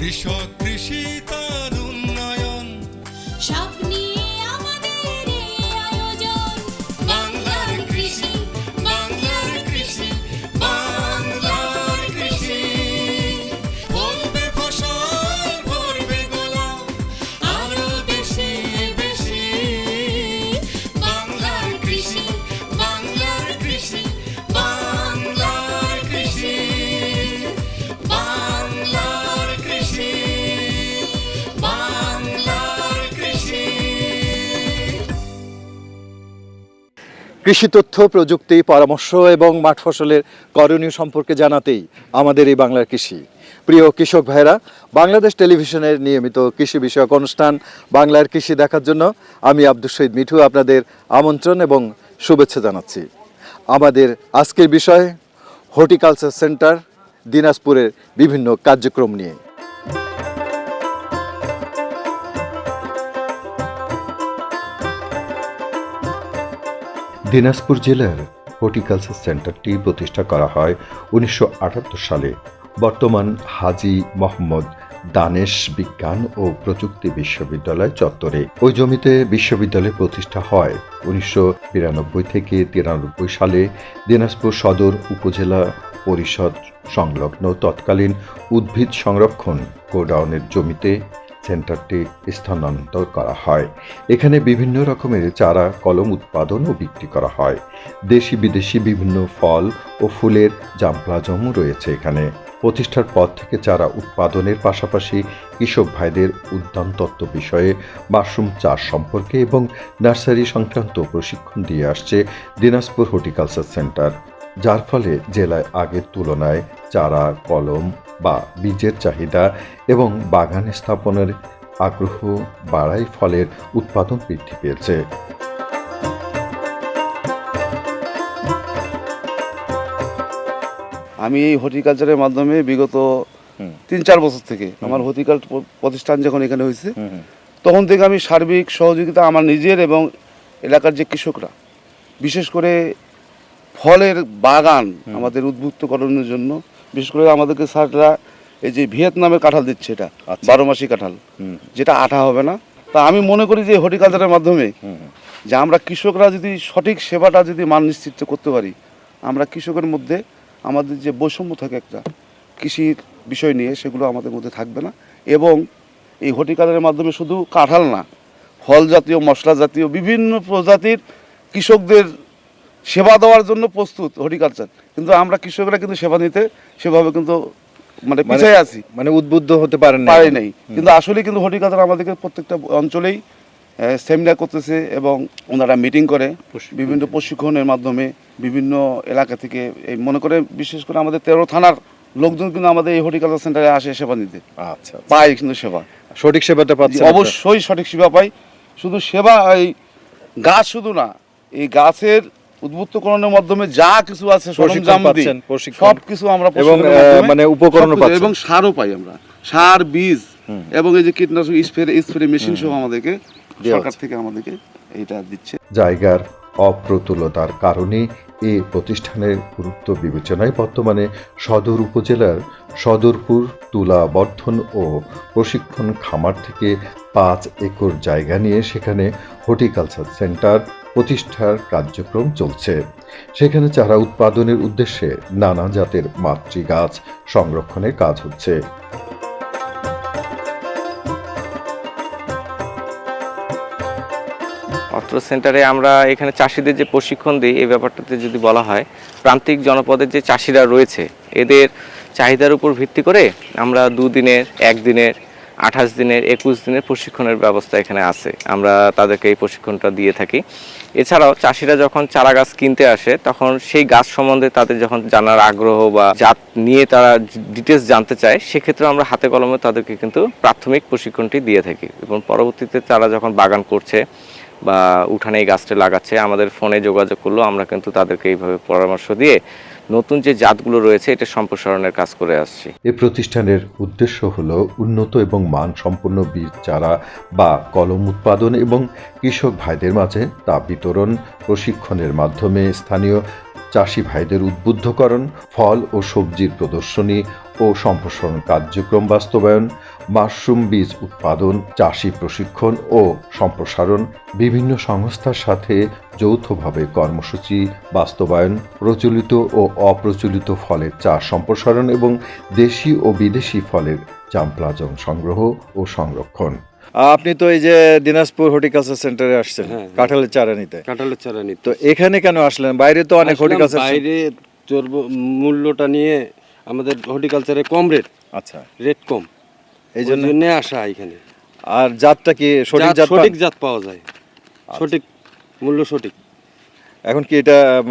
কৃষক কৃষি তার কৃষি তথ্য, প্রযুক্তি, পরামর্শ এবং মাঠ ফসলের করণীয় সম্পর্কে জানাতেই আমাদের এই বাংলার কৃষি। প্রিয় কৃষক ভাইরা বাংলাদেশ টেলিভিশনের নিয়মিত কৃষি বিষয়ক অনুষ্ঠান বাংলার কৃষি দেখার জন্য আমি আব্দুল শহীদ মিঠু আপনাদের আমন্ত্রণ এবং শুভেচ্ছা জানাচ্ছি। আমাদের আজকের বিষয় হর্টিকালচার সেন্টার, দিনাজপুরের বিভিন্ন কার্যক্রম নিয়ে। দিনাজপুর জেলার হর্টিকালচার সেন্টারটি প্রতিষ্ঠা করা হয় উনিশশো আটাত্তর সালে। বর্তমান হাজি মোহাম্মদ দানেশ বিজ্ঞান ও প্রযুক্তি বিশ্ববিদ্যালয় চত্বরে। ওই জমিতে বিশ্ববিদ্যালয় প্রতিষ্ঠা হয় উনিশশো বিরানব্বই থেকে তিরানব্বই সালে। দিনাজপুর সদর উপজেলা পরিষদ সংলগ্ন তৎকালীন উদ্ভিদ সংরক্ষণ গোডাউনের জমিতে সেন্টারটি স্থানান্তর করা হয়। এখানে বিভিন্ন রকমের চারা, কলম উৎপাদন ও বিক্রি করা হয়। দেশি বিদেশি বিভিন্ন ফল ও ফুলের জামপ্লাজমও রয়েছে এখানে। প্রতিষ্ঠার পর থেকে চারা উৎপাদনের পাশাপাশি কৃষক ভাইদের উদ্যানতত্ত্ব বিষয়ে মাশরুম চাষ সম্পর্কে এবং নার্সারি সংক্রান্ত প্রশিক্ষণ দিয়ে আসছে দিনাজপুর হর্টিকালচার সেন্টার। যার ফলে জেলায় আগের তুলনায় চারা, কলম বা বীজের চাহিদা এবং বাগান স্থাপনের আগ্রহ বাড়ায় ফলের উৎপাদন বৃদ্ধি পেয়েছে। আমি এই হর্টিকালচারের মাধ্যমে বিগত তিন চার বছর থেকে আমার হর্টিকালচার প্রতিষ্ঠান যখন এখানে হয়েছে তখন থেকে আমি সার্বিক সহযোগিতা আমার নিজের এবং এলাকার যে কৃষকরা বিশেষ করে ফলের বাগান আমাদের উদ্বুদ্ধকরণের জন্য বিশেষ করে আমাদেরকে স্যাররা এই যে ভিয়েতনামের কাঁঠাল দিচ্ছে এটা আচ্ছা। বারো মাসি কাঁঠাল যেটা আঠা হবে না। তা আমি মনে করি যে হর্টিকালচারের মাধ্যমে যে আমরা কৃষকরা যদি সঠিক সেবাটা যদি মান নিশ্চিত করতে পারি আমরা কৃষকের মধ্যে আমাদের যে বৈষম্য থাকে একটা কৃষির বিষয় নিয়ে সেগুলো আমাদের মধ্যে থাকবে না। এবং এই হর্টিকালচারের মাধ্যমে শুধু কাঁঠাল না ফল জাতীয় মশলা জাতীয় বিভিন্ন প্রজাতির কৃষকদের সেবা দেওয়ার জন্য প্রস্তুত হর্টিকালচার কিন্তু আমরা কৃষকরা কিন্তু সেবা নিতে সেভাবে কিন্তু মানে পিছিয়ে আছি। মানে উদ্বুদ্ধ হতে পারেন না পারে নাই। কিন্তু আসলে কিন্তু হর্টিকালচার আমাদেরকে প্রত্যেকটা অঞ্চলেই সেমিনার করতেছে এবং ওনারা মিটিং করে। বিভিন্ন প্রশিক্ষণের মাধ্যমে বিভিন্ন এলাকা থেকে এই মনে করে বিশেষ করে আমাদের তেরো থানার লোকজন কিন্তু আমাদের এই হর্টিকালচার সেন্টারে আসে সেবা নিতে। আচ্ছা পায় কিন্তু সেবা। সঠিক সেবাটা আপনারা? অবশ্যই সঠিক সেবা পাই। শুধু সেবা এই গাছ শুধু না এই গাছের উদ্বুদ্ধকরণের মাধ্যমে যা কিছু আছে সরঞ্জাম সব কিছু আমরা এবং, মানে উপকরণও সবকিছু- এবং সারও পাই আমরা। সার বীজ এবং এই যে কীটনাশক স্প্রে স্প্রে মেশিন সহ আমাদেরকে সরকার থেকে আমাদেরকে এইটা দিচ্ছে। জায়গার অপ্রতুলতার কারণে এ প্রতিষ্ঠানের গুরুত্ব বিবেচনায় বর্তমানে সদর উপজেলার সদরপুর তুলা বর্ধন ও প্রশিক্ষণ খামার থেকে পাঁচ একর জায়গা নিয়ে সেখানে হর্টিকালচার সেন্টার প্রতিষ্ঠার কার্যক্রম চলছে। সেখানে চারা উৎপাদনের উদ্দেশ্যে নানা জাতের মাতৃগাছ সংরক্ষণের কাজ হচ্ছে। অত্র সেন্টারে আমরা এখানে চাষিদের যে প্রশিক্ষণ দিই, এই ব্যাপারটাতে যদি বলা হয়, প্রান্তিক জনপদের যে চাষিরা রয়েছে, এদের চাহিদার উপর ভিত্তি করে আমরা দুদিনের, একদিনের আঠাশ দিনের, একুশ দিনের প্রশিক্ষণের ব্যবস্থা এখানে আছে। আমরা তাদেরকে এই প্রশিক্ষণটা দিয়ে থাকি। এছাড়াও চাষিরা যখন চারা গাছ কিনতে আসে, তখন সেই গাছ সম্বন্ধে তাদের যখন জানার আগ্রহ বা জাত নিয়ে তারা ডিটেলস জানতে চায়, সেক্ষেত্রে আমরা হাতে কলমে তাদেরকে কিন্তু প্রাথমিক প্রশিক্ষণটি দিয়ে থাকি। এবং পরবর্তীতে তারা যখন বাগান করছে বা উঠানে এই গাছটা লাগাচ্ছে, আমাদের ফোনে যোগাযোগ করলেও আমরা কিন্তু তাদেরকে এইভাবে পরামর্শ দিয়ে নতুন যে জাতগুলো রয়েছে, এটা সম্প্রসারণের কাজ করে আসছি। এ প্রতিষ্ঠানের উদ্দেশ্য হলো উন্নত এবং মান সম্পন্ন বীজ চারা বা কলম উৎপাদন এবং কৃষক ভাইদের মাঝে তা বিতরণ প্রশিক্ষণের মাধ্যমে স্থানীয় চাষি ভাইদের উদ্বুদ্ধকরণ, ফল ও সবজির প্রদর্শনী ও সম্প্রসারণ কার্যক্রম বাস্তবায়ন মাশরুম বীজ উৎপাদন চাষি প্রশিক্ষণ ও সম্প্রসারণ বিভিন্ন সংস্থার সাথে যৌথভাবে কর্মসূচি বাস্তবায়ন প্রচলিত ও অপ্রচলিত ফলের চাষ সম্প্রসারণ এবং দেশি ও বিদেশি ফলের জামপ্লাজম সংগ্রহ ও সংরক্ষণ। আপনি তো এই যে দিনাজপুর হর্টিকালচার সেন্টারে আসছেন হ্যাঁ, হ্যাঁ। কাঁঠালের চারা নিতে কাঁঠালের চারা নিতে তো এখানে কেন আসলেন? বাইরে তো অনেক হর্টিকালচার বাইরে মূল্যটা নিয়ে আমাদের হর্টিকালচারে কম রেট। আচ্ছা। রেট কম। এই জন্য আসা এখানে। আর জাতটা কি সঠিক জাত- সঠিক জাত পাওয়া যায়। সঠিক মূল্য সঠিক। এখন কি এটা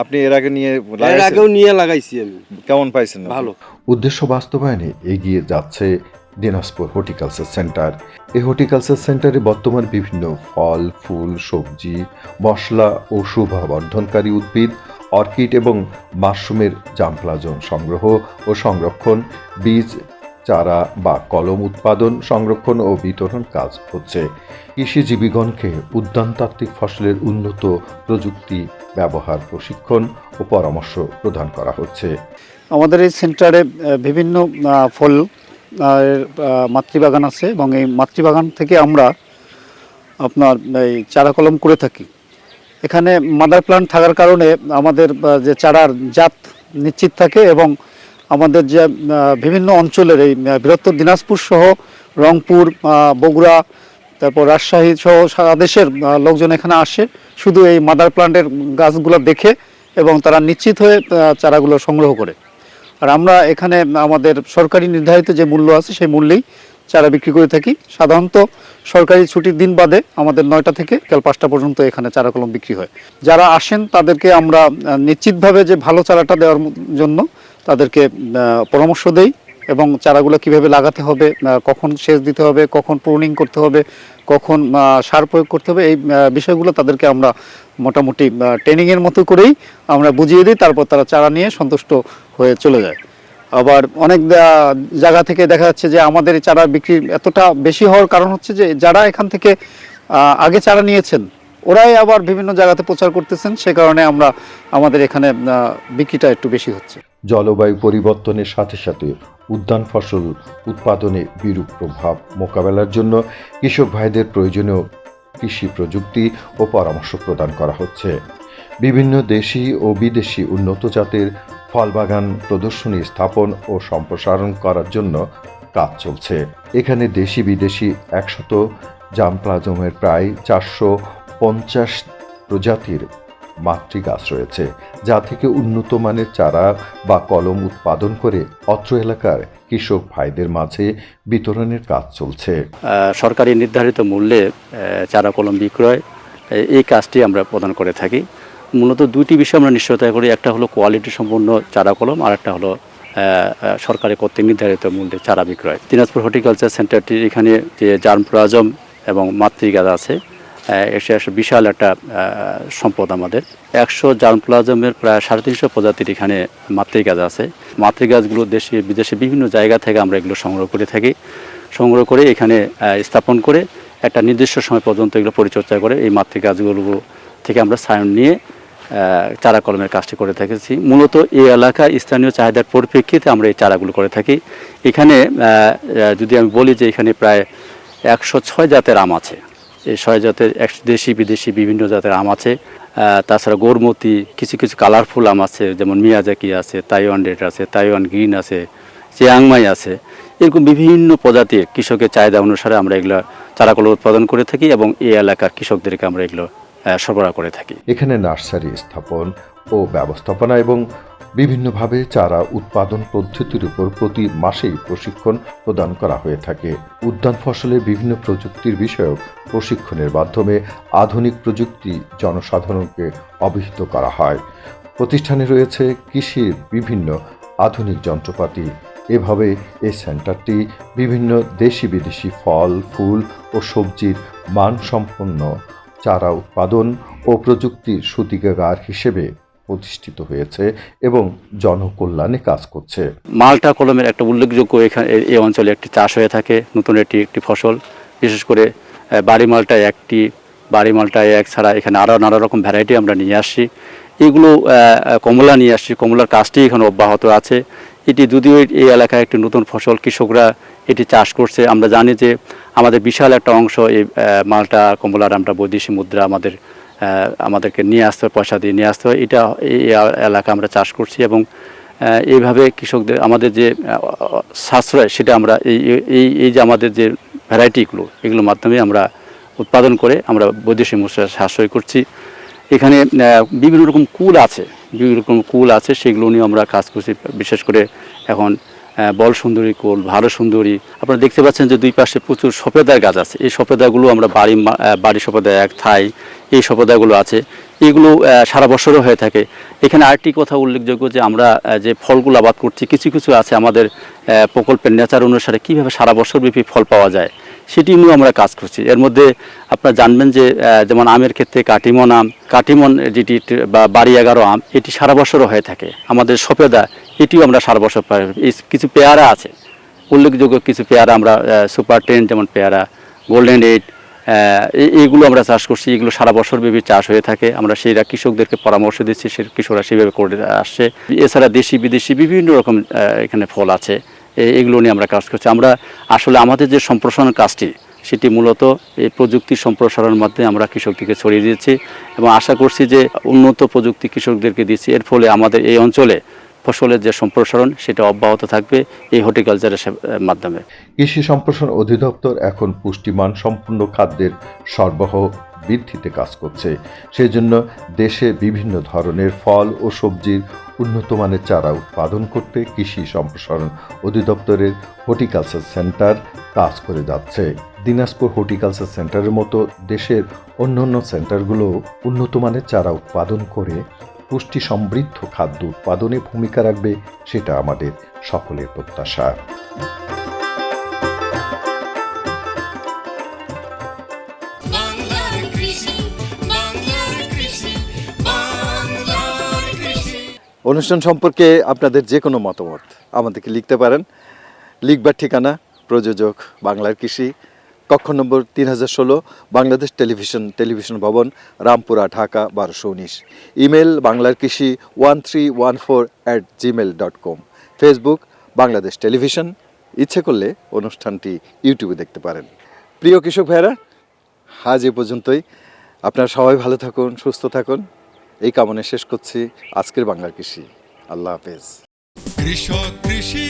আপনি এর আগে নিয়ে এর আগেও নিয়ে লাগাইছি আমি। কেমন পাইছেন? ভালো। উদ্দেশ্য বাস্তবায়নে এগিয়ে যাচ্ছে দিনাজপুর হর্টিকালচার সেন্টার। এই হর্টিকালচার সেন্টারে বর্তমান বিভিন্ন ফল ফুল সবজি মশলা ও শোভাবর্ধনকারী উদ্ভিদ অর্কিড এবং মাশরুমের জামপ্লাজম সংগ্রহ ও সংরক্ষণ, বীজ, চারা বা কলম উৎপাদন, সংরক্ষণ ও বিতরণ কাজ হচ্ছে। কৃষিজীবীগণকে উদ্যানতাত্ত্বিক ফসলের উন্নত প্রযুক্তি ব্যবহার, প্রশিক্ষণ ও পরামর্শ প্রদান করা হচ্ছে। আমাদের এই সেন্টারে বিভিন্ন ফল মাতৃবাগান আছে এবং এই মাতৃবাগান থেকে আমরা আপনার এই চারা কলম করে থাকি। এখানে মাদার প্লান্ট থাকার কারণে আমাদের যে চারার জাত নিশ্চিত থাকে এবং আমাদের যে বিভিন্ন অঞ্চলের এই বৃহত্তর দিনাজপুর সহ রংপুর বগুড়া, তারপর রাজশাহী সহ সারা দেশের লোকজন এখানে আসে শুধু এই মাদার প্লান্টের গাছগুলো দেখে এবং তারা নিশ্চিত হয়ে চারাগুলো সংগ্রহ করে। আর আমরা এখানে আমাদের সরকারি নির্ধারিত যে মূল্য আছে সেই মূল্যেই চারা বিক্রি করে থাকি। সাধারণত সরকারি ছুটির দিন বাদে আমাদের নয়টা থেকে কাল পাঁচটা পর্যন্ত এখানে চারা কলম বিক্রি হয়। যারা আসেন তাদেরকে আমরা নিশ্চিতভাবে যে ভালো চারাটা দেওয়ার জন্য তাদেরকে পরামর্শ দেই এবং চারাগুলো কীভাবে লাগাতে হবে কখন সেচ দিতে হবে, কখন প্রুনিং করতে হবে, কখন সার প্রয়োগ করতে হবে, এই বিষয়গুলো তাদেরকে আমরা মোটামুটি ট্রেনিংয়ের মতো করেই আমরা বুঝিয়ে দিই, তারপর তারা চারা নিয়ে সন্তুষ্ট হয়ে চলে যায়। আবার অনেক জায়গা থেকে দেখা যাচ্ছে যে আমাদের চারা বিক্রি এতটা বেশি হওয়ার কারণ হচ্ছে যে যারা এখান থেকে আগে চারা নিয়েছেন, ওরাই আবার বিভিন্ন জায়গাতে প্রচার করতেছেন, সে কারণে আমরা আমাদের এখানে বিক্রিটা একটু বেশি হচ্ছে। জলবায়ু পরিবর্তনের সাথে সাথে উদ্যান ফসল উৎপাদনে বিরূপ প্রভাব মোকাবেলার জন্য কৃষক ভাইদের প্রয়োজনীয় কৃষি প্রযুক্তি ও পরামর্শ প্রদান করা হচ্ছে। বিভিন্ন দেশি ও বিদেশি উন্নত জাতের ফল বাগান প্রদর্শনী স্থাপন ও সম্প্রসারণ করার জন্য কাজ চলছে। এখানে দেশি বিদেশি একশত জামপ্লাজমের প্রায় চারশো পঞ্চাশ প্রজাতির মাতৃগাছ রয়েছে, যা থেকে উন্নত মানের চারা বা কলম উৎপাদন করে অত্র এলাকার কৃষক ভাইদের মাঝে বিতরণের কাজ চলছে। সরকারি নির্ধারিত মূল্যে চারা কলম বিক্রয়, এই কাজটি আমরা প্রদান করে থাকি। মূলত দুইটি বিষয় আমরা নিশ্চয়তা করি। একটা হলো কোয়ালিটি সম্পন্ন চারা কলম আর একটা হলো আহ, আহ, সরকারি কর্তৃক নির্ধারিত মূল্যে চারা বিক্রয়। দিনাজপুর হর্টিকালচার সেন্টারটির এখানে যে জার্ম প্লাজম এবং মাতৃগাছ আছে এসে বিশাল একটা সম্পদ আমাদের। একশো জার্ম প্লাজমের প্রায় সাড়ে তিনশো প্রজাতির এখানে মাতৃগাছ আছে। মাতৃগাছগুলো দেশে বিদেশে বিভিন্ন জায়গা থেকে আমরা এগুলো সংগ্রহ করে থাকি। সংগ্রহ করে এখানে স্থাপন করে একটা নির্দিষ্ট সময় পর্যন্ত এগুলো পরিচর্যা করে এই মাতৃগাছগুলো থেকে আমরা সায়ন নিয়ে চারা কলমের কাজটি করে থাকেছি। মূলত এই এলাকার স্থানীয় চাহিদার পরিপ্রেক্ষিতে আমরা এই চারাগুলো করে থাকি। এখানে যদি আমি বলি যে এখানে প্রায় একশো ছয় জাতের আম আছে। এই ছয় জাতের এক দেশি, বিদেশি বিভিন্ন জাতের আম আছে। তাছাড়া গোরমতি, কিছু কিছু কালারফুল আম আছে, যেমন মিয়াজাকি আছে, তাইওয়ান রেড আছে, তাইওয়ান গ্রিন আছে, চিয়াংমাই আছে। এরকম বিভিন্ন প্রজাতির কৃষকের চাহিদা অনুসারে আমরা এগুলো চারাগুলো উৎপাদন করে থাকি এবং এই এলাকার কৃষকদেরকে আমরা এগুলো সরবরাহ করে থাকি। এখানে নার্সারি স্থাপন ও ব্যবস্থাপনা এবং বিভিন্নভাবে চারা উৎপাদন পদ্ধতির উপর প্রতি মাসেই প্রশিক্ষণ প্রদান করা হয়ে থাকে। উদ্যান ফসলের বিভিন্ন প্রযুক্তির বিষয়ক প্রশিক্ষণের মাধ্যমে আধুনিক প্রযুক্তি জনসাধারণকে অবহিত করা হয়। প্রতিষ্ঠানে রয়েছে কৃষির বিভিন্ন আধুনিক যন্ত্রপাতি। এভাবে এই সেন্টারটি বিভিন্ন দেশি বিদেশি ফল, ফুল ও সবজির মানসম্পন্ন চারা উৎপাদন ও প্রযুক্তির সূতিকাগার হিসেবে প্রতিষ্ঠিত হয়েছে এবং জনকল্যাণে কাজ করছে। মালটা কলমের একটা উল্লেখযোগ্য এখানে এই- অঞ্চলে একটি চাষ হয়ে থাকে, নতুন একটি একটি ফসল। বিশেষ করে বাড়ি মালটায় একটি, বাড়ি মালটায় এক ছাড়া এখানে আরও নানা রকম ভ্যারাইটি আমরা নিয়ে আসছি। এগুলো কমলা নিয়ে আসছি। কমলার কাজটি এখানে অব্যাহত আছে। এটি যদিও এই এলাকায় একটি নতুন ফসল, কৃষকরা এটি চাষ করছে। আমরা জানি যে আমাদের বিশাল একটা অংশ এই মালটা, কমলার আমরা বৈদেশিক মুদ্রা আমাদের আমাদেরকে নিয়ে আসতে হয়, পয়সা দিয়ে নিয়ে আসতে হয়। এটা এই এলাকা আমরা চাষ করছি এবং এইভাবে কৃষকদের আমাদের যে সাশ্রয় সেটা আমরা এই এই এই যে আমাদের যে ভ্যারাইটিগুলো এগুলোর মাধ্যমে আমরা উৎপাদন করে আমরা বৈদেশিক মুদ্রা সাশ্রয় করছি। এখানে বিভিন্ন রকম কুল আছে। বিভিন্ন রকম কুল আছে, সেগুলো নিয়ে আমরা কাজ করছি, বিশেষ করে এখন বল সুন্দরী কুল ভালো সুন্দরী। আপনারা দেখতে পাচ্ছেন যে দুই পাশে প্রচুর সফেদার গাছ আছে। এই সফেদাগুলো আমরা বাড়ি বাড়ি সফেদা এক, থাই, এই সফেদাগুলো আছে। এগুলো সারা বছরও হয়ে থাকে। এখানে আরেকটি কথা উল্লেখযোগ্য যে আমরা যে ফলগুলো আবাদ করছি, কিছু কিছু আছে আমাদের প্রকল্পের নেচার অনুসারে কীভাবে সারা বছর বছরব্যাপী ফল পাওয়া যায়। সেটি নিয়েও আমরা কাজ করছি। এর মধ্যে আপনারা জানবেন যে যেমন আমের ক্ষেত্রে কাটিমন আম, কাটিমন যেটি বা বাড়ি এগারো আম, এটি সারা বছরও হয়ে থাকে। আমাদের সফেদা, এটিও আমরা সারা বছর কিছু পেয়ারা আছে। উল্লেখযোগ্য কিছু পেয়ারা আমরা সুপার টেন যেমন পেয়ারা গোল্ডেন এইট এইগুলো আমরা চাষ করছি। এগুলো সারা বছর ব্যাপী চাষ হয়ে থাকে। আমরা সেইরা কৃষকদেরকে পরামর্শ দিচ্ছি, সে কৃষকরা সেভাবে করে আসছে এছাড়া দেশি বিদেশি বিভিন্ন রকম এখানে ফল আছে। এগুলো নিয়ে আমরা কাজ করছি। আমরা আসলে আমাদের যে সম্প্রসারণ কাজটি, সেটি মূলত এই প্রযুক্তি সম্প্রসারণের মাধ্যমে আমরা কৃষকদেরকে ছড়িয়ে দিয়েছি এবং আশা করছি যে উন্নত প্রযুক্তি কৃষকদেরকে দিচ্ছি এর ফলে আমাদের এই অঞ্চলে ফসলের যে সম্প্রসারণ, সেটা অব্যাহত থাকবে এই হর্টিকালচারের মাধ্যমে। কৃষি সম্প্রসারণ অধিদপ্তর এখন পুষ্টিমান সম্পূর্ণ খাদ্যের সরবরাহ বৃদ্ধিতে কাজ করছে। সেই জন্য দেশে বিভিন্ন ধরনের ফল ও সবজির উন্নত মানের চারা উৎপাদন করতে কৃষি সম্প্রসারণ অধিদপ্তরের হর্টিকালচার সেন্টার কাজ করে যাচ্ছে। দিনাজপুর হর্টিকালচার সেন্টারের মতো দেশের অন্যান্য সেন্টারগুলো উন্নত মানের চারা উৎপাদন করে পুষ্টি সমৃদ্ধ খাদ্য উৎপাদনে ভূমিকা রাখবে সেটা আমাদের সকলের প্রত্যাশা। বাংলার কৃষি বাংলার কৃষি বাংলার কৃষি। অনুষ্ঠান সম্পর্কে আপনাদের যে কোনো মতামত আমাদেরকে লিখতে পারেন। লিখবার ঠিকানা প্রযোজক বাংলার কৃষি কক্ষ নম্বর তিন হাজার ষোলো, বাংলাদেশ টেলিভিশন টেলিভিশন ভবন, রামপুরা, ঢাকা, বারোশো উনিশ। Email Banglar krishi one three one four at Gmail dot com. Facebook, Bangladesh television. ইচ্ছে করলে অনুষ্ঠানটি ইউটিউবে দেখতে পারেন। প্রিয় কৃষক ভাইরা আজ এ পর্যন্তই। আপনারা সবাই ভালো থাকুন, সুস্থ থাকুন। এই কামনে শেষ করছি আজকের বাংলার কৃষি। আল্লাহ হাফেজ। কৃষক কৃষি